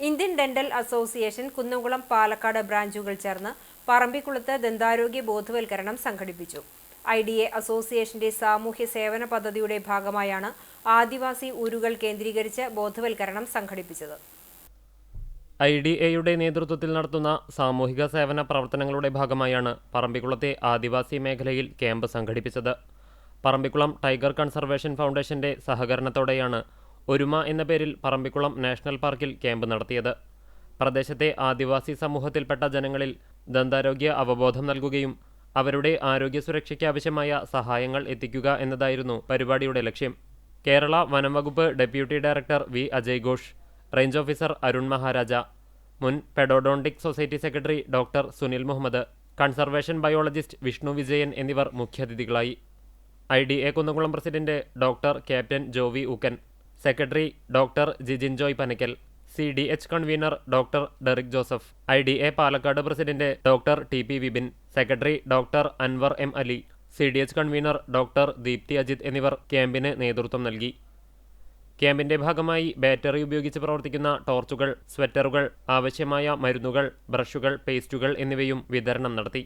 Indian dental association Kunnamkulam Palakkad ബ്രാഞ്ചുകൾ ചേർന്ന് പറമ്പിക്കുളത്ത് ദന്താരോഗ്യ ബോധവൽക്കരണം സംഘടിപ്പിച്ചു. ഐ ഡി എ അസോസിയേഷന്റെ സാമൂഹ്യ സേവന പദ്ധതിയുടെ ഭാഗമായാണ് ആദിവാസി ഊരുകൾ കേന്ദ്രീകരിച്ച് ബോധവൽക്കരണം സംഘടിപ്പിച്ചത്. ഐ ഡി എയുടെ നേതൃത്വത്തിൽ നടത്തുന്ന സാമൂഹിക സേവന പ്രവർത്തനങ്ങളുടെ ഭാഗമായാണ് പറമ്പിക്കുളത്തെ ആദിവാസി മേഖലയിൽ ക്യാമ്പ് സംഘടിപ്പിച്ചത്. പറമ്പിക്കുളം ടൈഗർ കൺസർവേഷൻ ഫൗണ്ടേഷന്റെ സഹകരണത്തോടെയാണ് ഒരുമ എന്ന പേരിൽ പറമ്പിക്കുളം നാഷണൽ പാർക്കിൽ ക്യാമ്പ് നടത്തിയത്. പ്രദേശത്തെ ആദിവാസി സമൂഹത്തിൽപ്പെട്ട ജനങ്ങളിൽ ദന്താരോഗ്യ അവബോധം നൽകുകയും അവരുടെ ആരോഗ്യ സുരക്ഷയ്ക്ക് ആവശ്യമായ സഹായങ്ങൾ എത്തിക്കുക എന്നതായിരുന്നു പരിപാടിയുടെ ലക്ഷ്യം. കേരള വനംവകുപ്പ് deputy director V. Ajay Ghosh range officer Arun Maharaja മുൻ pedodontic society secretary doctor Sunil Muhammad conservation biologist Vishnu Vijayan എന്നിവർ മുഖ്യാതിഥികളായി. I. D. A. Kunnamkulam president doctor captain Jovi Ookkan secretary doctor Jijin Joy Panakkal C D H convener doctor Derick Joseph I D A Palakkad president doctor T P Vipin secretary doctor Anwar M Ali C D H convener doctor Deepthi Ajith എന്നിവർ ക്യാമ്പിന് നേതൃത്വം നൽകി. ക്യാമ്പിന്റെ ഭാഗമായി battery ഉപയോഗിച്ച് പ്രവർത്തിക്കുന്ന ടോർച്ചുകൾ സ്വെറ്ററുകൾ ആവശ്യമായ മരുന്നുകൾ ബ്രഷുകൾ പേസ്റ്റുകൾ എന്നിവയും വിതരണം നടത്തി.